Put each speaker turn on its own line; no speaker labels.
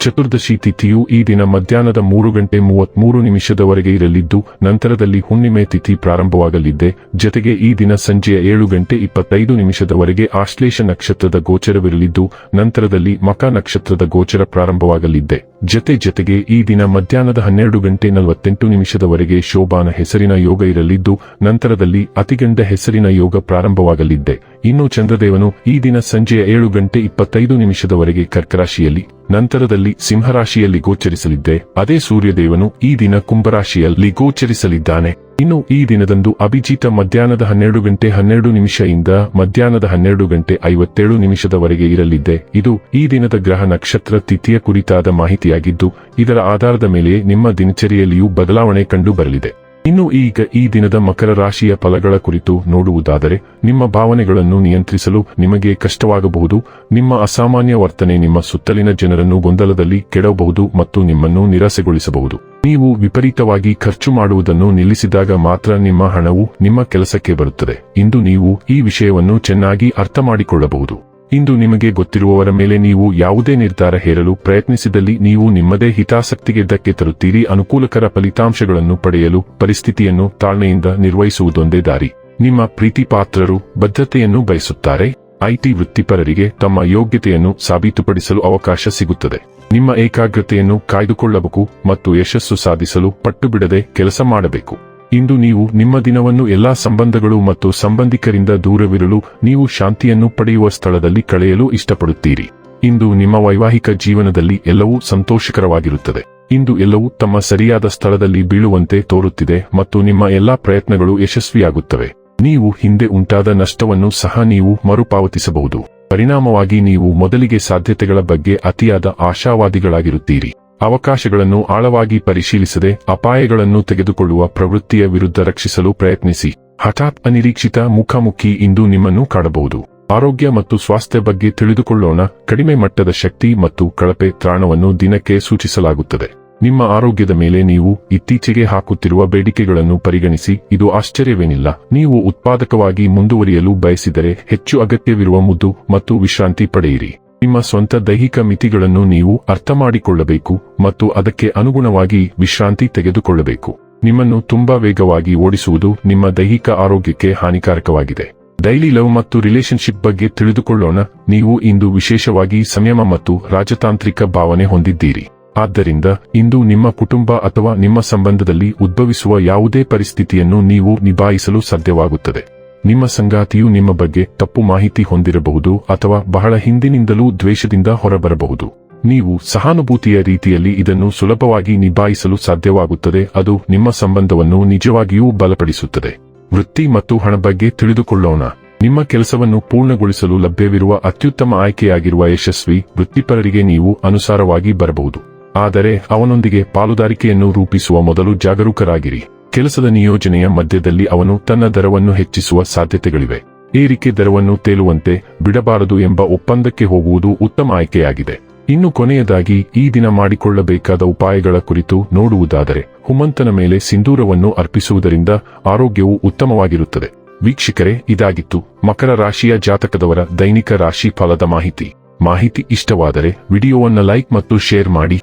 ಚತುರ್ದಶಿ ತಿಥಿಯು ಈ ದಿನ ಮಧ್ಯಾಹ್ನದ ಮೂರು ಗಂಟೆ ಮೂವತ್ಮೂರು ನಿಮಿಷದವರೆಗೆ ಇರಲಿದ್ದು, ನಂತರದಲ್ಲಿ ಹುಣ್ಣಿಮೆ ತಿಥಿ ಪ್ರಾರಂಭವಾಗಲಿದೆ ಜತೆಗೆ ಈ ದಿನ ಸಂಜೆಯ ಏಳು ಗಂಟೆ ಇಪ್ಪತ್ತೈದು ನಿಮಿಷದವರೆಗೆ ಆಶ್ಲೇಷ ನಕ್ಷತ್ರದ ಗೋಚರವಿರಲಿದ್ದು, ನಂತರದಲ್ಲಿ ಮಕ ನಕ್ಷತ್ರದ ಗೋಚರ ಪ್ರಾರಂಭವಾಗಲಿದೆ ಜತೆ ಜತೆಗೆ ಈ ದಿನ ಮಧ್ಯಾಹ್ನದ ಹನ್ನೆರಡು ಗಂಟೆ ನಲವತ್ತೆಂಟು ನಿಮಿಷದವರೆಗೆ ಶೋಭಾನ ಹೆಸರಿನ ಯೋಗ ಇರಲಿದ್ದು, ನಂತರದಲ್ಲಿ ಅತಿಗಂಡ ಹೆಸರಿನ ಯೋಗ ಪ್ರಾರಂಭವಾಗಲಿದ್ದೆ. ಇನ್ನು ಚಂದ್ರದೇವನು ಈ ದಿನ ಸಂಜೆಯ ಏಳು ಗಂಟೆ ಇಪ್ಪತ್ತೈದು ನಿಮಿಷದವರೆಗೆ ಕರ್ಕರಾಶಿಯಲ್ಲಿ, ನಂತರದಲ್ಲಿ ಸಿಂಹರಾಶಿಯಲ್ಲಿ ಗೋಚರಿಸಲಿದ್ದೆ, ಅದೇ ಸೂರ್ಯದೇವನು ಈ ದಿನ ಕುಂಭರಾಶಿಯಲ್ಲಿ ಗೋಚರಿಸಲಿದ್ದಾನೆ. ಇನ್ನು ಈ ದಿನದಂದು ಅಭಿಜಿತ ಮಧ್ಯಾಹ್ನದ ಹನ್ನೆರಡು ಗಂಟೆ ಹನ್ನೆರಡು ನಿಮಿಷದಿಂದ ಮಧ್ಯಾಹ್ನದ ಹನ್ನೆರಡು ಗಂಟೆ ಐವತ್ತೇಳು ನಿಮಿಷದವರೆಗೆ ಇರಲಿದ್ದೆ. ಇದು ಈ ದಿನದ ಗ್ರಹ ನಕ್ಷತ್ರ ತಿಥಿಯ ಕುರಿತಾದ ಮಾಹಿತಿಯಾಗಿದ್ದು, ಇದರ ಆಧಾರದ ಮೇಲೆ ನಿಮ್ಮ ದಿನಚರಿಯಲ್ಲಿಯೂ ಬದಲಾವಣೆ ಕಂಡು ಬರಲಿದೆ. ಇನ್ನು ಈಗ ಈ ದಿನದ ಮಕರ ರಾಶಿಯ ಫಲಗಳ ಕುರಿತು ನೋಡುವುದಾದರೆ, ನಿಮ್ಮ ಭಾವನೆಗಳನ್ನು ನಿಯಂತ್ರಿಸಲು ನಿಮಗೆ ಕಷ್ಟವಾಗಬಹುದು, ನಿಮ್ಮ ಅಸಾಮಾನ್ಯ ವರ್ತನೆ ನಿಮ್ಮ ಸುತ್ತಲಿನ ಜನರನ್ನು ಗೊಂದಲದಲ್ಲಿ ಕೆಡಬಹುದು ಮತ್ತು ನಿಮ್ಮನ್ನು ನಿರಾಸೆಗೊಳಿಸಬಹುದು. ನೀವು ವಿಪರೀತವಾಗಿ ಖರ್ಚು ಮಾಡುವುದನ್ನು ನಿಲ್ಲಿಸಿದಾಗ ಮಾತ್ರ ನಿಮ್ಮ ಹಣವು ನಿಮ್ಮ ಕೆಲಸಕ್ಕೆ ಬರುತ್ತದೆ. ಇಂದು ನೀವು ಈ ವಿಷಯವನ್ನು ಚೆನ್ನಾಗಿ ಅರ್ಥ ಮಾಡಿಕೊಳ್ಳಬಹುದು ಇಂದು ನಿಮಗೆ ಗೊತ್ತಿರುವವರ ಮೇಲೆ ನೀವು ಯಾವುದೇ ನಿರ್ಧಾರ ಹೇರಲು ಪ್ರಯತ್ನಿಸಿದಲ್ಲಿ ನೀವು ನಿಮ್ಮದೇ ಹಿತಾಸಕ್ತಿಗೆ ಧಕ್ಕೆ ತರುತ್ತೀರಿ. ಅನುಕೂಲಕರ ಫಲಿತಾಂಶಗಳನ್ನು ಪಡೆಯಲು ಪರಿಸ್ಥಿತಿಯನ್ನು ತಾಳ್ಮೆಯಿಂದ ನಿರ್ವಹಿಸುವುದೊಂದೇ ದಾರಿ. ನಿಮ್ಮ ಪ್ರೀತಿಪಾತ್ರರು ಬದ್ಧತೆಯನ್ನು ಬಯಸುತ್ತಾರೆ. ಐಟಿ ವೃತ್ತಿಪರರಿಗೆ ತಮ್ಮ ಯೋಗ್ಯತೆಯನ್ನು ಸಾಬೀತುಪಡಿಸಲು ಅವಕಾಶ ಸಿಗುತ್ತದೆ. ನಿಮ್ಮ ಏಕಾಗ್ರತೆಯನ್ನು ಕಾಯ್ದುಕೊಳ್ಳಬೇಕು ಮತ್ತು ಯಶಸ್ಸು ಸಾಧಿಸಲು ಪಟ್ಟು ಬಿಡದೆ ಕೆಲಸ ಮಾಡಬೇಕು. ಇಂದು ನೀವು ನಿಮ್ಮ ದಿನವನ್ನು ಎಲ್ಲಾ ಸಂಬಂಧಗಳು ಮತ್ತು ಸಂಬಂಧಿಕರಿಂದ ದೂರವಿರಲು ನೀವು ಶಾಂತಿಯನ್ನು ಪಡೆಯುವ ಸ್ಥಳದಲ್ಲಿ ಕಳೆಯಲು ಇಷ್ಟಪಡುತ್ತೀರಿ. ಇಂದು ನಿಮ್ಮ ವೈವಾಹಿಕ ಜೀವನದಲ್ಲಿ ಎಲ್ಲವೂ ಸಂತೋಷಕರವಾಗಿರುತ್ತದೆ. ಇಂದು ಎಲ್ಲವೂ ತಮ್ಮ ಸರಿಯಾದ ಸ್ಥಳದಲ್ಲಿ ಬೀಳುವಂತೆ ತೋರುತ್ತಿದೆ ಮತ್ತು ನಿಮ್ಮ ಎಲ್ಲಾ ಪ್ರಯತ್ನಗಳು ಯಶಸ್ವಿಯಾಗುತ್ತವೆ. ನೀವು ಹಿಂದೆ ಉಂಟಾದ ನಷ್ಟವನ್ನು ಸಹ ನೀವು ಮರುಪಾವತಿಸಬಹುದು. ಪರಿಣಾಮವಾಗಿ ನೀವು ಮೊದಲಿಗೆ ಸಾಧ್ಯತೆಗಳ ಬಗ್ಗೆ ಅತಿಯಾದ ಆಶಾವಾದಿಗಳಾಗಿರುತ್ತೀರಿ. ಅವಕಾಶಗಳನ್ನು ಆಳವಾಗಿ ಪರಿಶೀಲಿಸದೆ ಅಪಾಯಗಳನ್ನು ತೆಗೆದುಕೊಳ್ಳುವ ಪ್ರವೃತ್ತಿಯ ವಿರುದ್ಧ ರಕ್ಷಿಸಲು ಪ್ರಯತ್ನಿಸಿ. ಹಠಾತ್ ಅನಿರೀಕ್ಷಿತ ಮುಖಾಮುಖಿ ಇಂದು ನಿಮ್ಮನ್ನು ಕಾಡಬಹುದು. ಆರೋಗ್ಯ ಮತ್ತು ಸ್ವಾಸ್ಥ್ಯ ಬಗ್ಗೆ ತಿಳಿದುಕೊಳ್ಳೋಣ. ಕಡಿಮೆ ಮಟ್ಟದ ಶಕ್ತಿ ಮತ್ತು ಕಳಪೆ ತ್ರಾಣವನ್ನು ದಿನಕ್ಕೆ ಸೂಚಿಸಲಾಗುತ್ತದೆ. ನಿಮ್ಮ ಆರೋಗ್ಯದ ಮೇಲೆ ನೀವು ಇತ್ತೀಚೆಗೆ ಹಾಕುತ್ತಿರುವ ಬೇಡಿಕೆಗಳನ್ನು ಪರಿಗಣಿಸಿ. ಇದು ಆಶ್ಚರ್ಯವೇನಿಲ್ಲ. ನೀವು ಉತ್ಪಾದಕವಾಗಿ ಮುಂದುವರಿಯಲು ಬಯಸಿದರೆ ಹೆಚ್ಚು ಅಗತ್ಯವಿರುವ ಮುದ್ದು ಮತ್ತು ವಿಶ್ರಾಂತಿ ಪಡೆಯಿರಿ. ನಿಮ್ಮ ಸ್ವಂತ ದೈಹಿಕ ಮಿತಿಗಳನ್ನು ನೀವು ಅರ್ಥ ಮಾಡಿಕೊಳ್ಳಬೇಕು ಮತ್ತು ಅದಕ್ಕೆ ಅನುಗುಣವಾಗಿ ವಿಶ್ರಾಂತಿ ತೆಗೆದುಕೊಳ್ಳಬೇಕು. ನಿಮ್ಮನ್ನು ತುಂಬಾ ವೇಗವಾಗಿ ಓಡಿಸುವುದು ನಿಮ್ಮ ದೈಹಿಕ ಆರೋಗ್ಯಕ್ಕೆ ಹಾನಿಕಾರಕವಾಗಿದೆ. ಡೈಲಿ ಲವ್ ಮತ್ತು ರಿಲೇಶನ್ಶಿಪ್ ಬಗ್ಗೆ ತಿಳಿದುಕೊಳ್ಳೋಣ. ನೀವು ಇಂದು ವಿಶೇಷವಾಗಿ ಸಂಯಮ ಮತ್ತು ರಾಜತಾಂತ್ರಿಕ ಭಾವನೆ ಹೊಂದಿದ್ದೀರಿ. ಆದ್ದರಿಂದ ಇಂದು ನಿಮ್ಮ ಕುಟುಂಬ ಅಥವಾ ನಿಮ್ಮ ಸಂಬಂಧದಲ್ಲಿ ಉದ್ಭವಿಸುವ ಯಾವುದೇ ಪರಿಸ್ಥಿತಿಯನ್ನು ನೀವು ನಿಭಾಯಿಸಲು ಸಾಧ್ಯವಾಗುತ್ತದೆ. ನಿಮ್ಮ ಸಂಗಾತಿಯು ನಿಮ್ಮ ಬಗ್ಗೆ ತಪ್ಪು ಮಾಹಿತಿ ಹೊಂದಿರಬಹುದು ಅಥವಾ ಬಹಳ ಹಿಂದಿನಿಂದಲೂ ದ್ವೇಷದಿಂದ ಹೊರಬರಬಹುದು. ನೀವು ಸಹಾನುಭೂತಿಯ ರೀತಿಯಲ್ಲಿ ಇದನ್ನು ಸುಲಭವಾಗಿ ನಿಭಾಯಿಸಲು ಸಾಧ್ಯವಾಗುತ್ತದೆ, ಅದು ನಿಮ್ಮ ಸಂಬಂಧವನ್ನು ನಿಜವಾಗಿಯೂ ಬಲಪಡಿಸುತ್ತದೆ. ವೃತ್ತಿ ಮತ್ತು ಹಣ ಬಗ್ಗೆ ತಿಳಿದುಕೊಳ್ಳೋಣ. ನಿಮ್ಮ ಕೆಲಸವನ್ನು ಪೂರ್ಣಗೊಳಿಸಲು ಲಭ್ಯವಿರುವ ಅತ್ಯುತ್ತಮ ಆಯ್ಕೆಯಾಗಿರುವ ಯಶಸ್ವಿ ವೃತ್ತಿಪರರಿಗೆ ನೀವು ಅನುಸಾರವಾಗಿ ಬರಬಹುದು. ಆದರೆ ಅವನೊಂದಿಗೆ ಪಾಲುದಾರಿಕೆಯನ್ನು ರೂಪಿಸುವ ಮೊದಲು ಜಾಗರೂಕರಾಗಿರಿ. ಕೆಲಸದ ನಿಯೋಜನೆಯ ಮಧ್ಯದಲ್ಲಿ ಅವನು ತನ್ನ ದರವನ್ನು ಹೆಚ್ಚಿಸುವ ಸಾಧ್ಯತೆಗಳಿವೆ. ಏರಿಕೆ ದರವನ್ನು ತೇಲುವಂತೆ ಬಿಡಬಾರದು ಎಂಬ ಒಪ್ಪಂದಕ್ಕೆ ಹೋಗುವುದು ಉತ್ತಮ ಆಯ್ಕೆಯಾಗಿದೆ. ಇನ್ನು ಕೊನೆಯದಾಗಿ ಈ ದಿನ ಮಾಡಿಕೊಳ್ಳಬೇಕಾದ ಉಪಾಯಗಳ ಕುರಿತು ನೋಡುವುದಾದರೆ, ಹುಮಂತನ ಮೇಲೆ ಸಿಂಧೂರವನ್ನು ಅರ್ಪಿಸುವುದರಿಂದ ಆರೋಗ್ಯವು ಉತ್ತಮವಾಗಿರುತ್ತದೆ. ವೀಕ್ಷಕರೇ, ಇದಾಗಿತ್ತು ಮಕರ ರಾಶಿಯ ಜಾತಕದವರ ದೈನಿಕ ರಾಶಿ ಫಲದ ಮಾಹಿತಿ. ಮಾಹಿತಿ ಇಷ್ಟವಾದರೆ ವಿಡಿಯೋವನ್ನು ಲೈಕ್ ಮತ್ತು ಶೇರ್ ಮಾಡಿ.